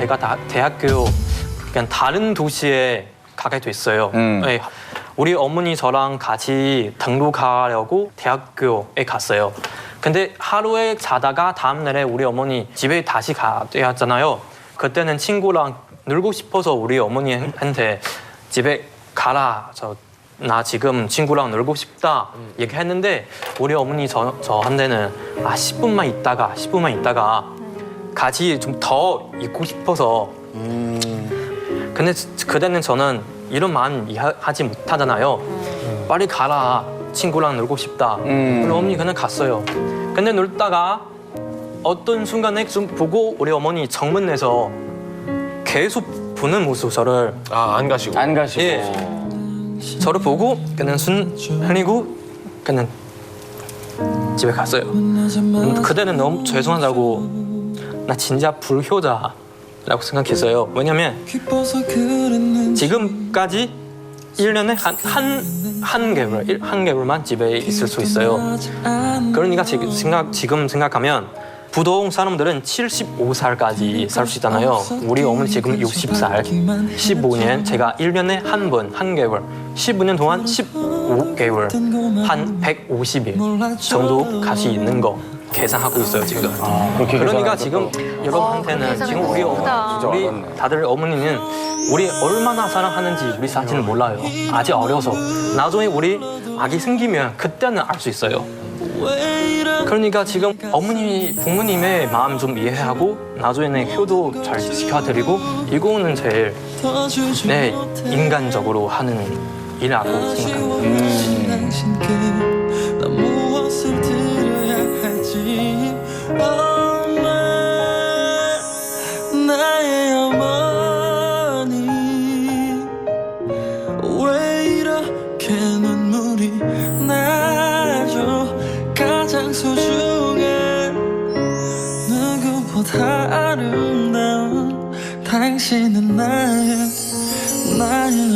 내가 다, 대학교 그냥 다른 도시에 가게 됐어요. 음. 네, 우리 어머니 저랑 같이 등록하려고 대학교에 갔어요. 근데 하루에 자다가 다음 날에 우리 어머니 집에 다시 가야 하잖아요. 그때는 친구랑 놀고 싶어서 우리 어머니한테 집에 가라. 저 나 지금 친구랑 놀고 싶다 얘기했는데 우리 어머니 저, 저한테는 아 10분만 있다가 10분만 있다가 같이 좀 더 있고 싶어서 근데 지- 그때는 저는 이런 마음 이해하지 못하잖아요. 빨리 가라. 친구랑 놀고 싶다. 음. 우리 어머니 그냥 갔어요. 근데 놀다가 어떤 순간에 좀 보고 우리 어머니 정문에서 계속 보는 모습 저를 아 안 가시고. 안 가시고. 예. 저를 보고 그냥 순 흘리고 그냥 집에 갔어요. 음, 그때는 너무 죄송하다고 나 진짜 불효자라고 생각했어요. 왜냐면 지금까지 1년에 한, 한, 한 개월, 일- 한 개월만 집에 있을 수 있어요. 그러니까 지금, 생각, 지금 생각하면 부동 사람들은 75살까지 살 수 있잖아요. 우리 어머니 지금 60살, 15년, 제가 1년에 한 번, 한 개월, 15년 동안 15개월, 한 150일 정도 갈수 있는 거 계산하고 있어요, 지금. 그렇게 그러니까 지금 또 여러분한테는 계산은 지금 우리. 어, 우리 어렵네. 다들 어머니는 우리 얼마나 사랑하는지 우리 사실은 몰라요. 아직 어려서 나중에 우리 아기 생기면 그때는 알 수 있어요. 그러니까 지금 어머니 부모님의 마음 좀 이해하고 나중에는 효도 잘 시켜드리고 이거는 제일 네 인간적으로 하는 일이라고 생각합니다. 당 어머니 왜 이렇게 눈물이 나죠? 가장 소중한 누구보다 아름다운 당신은 나의 나의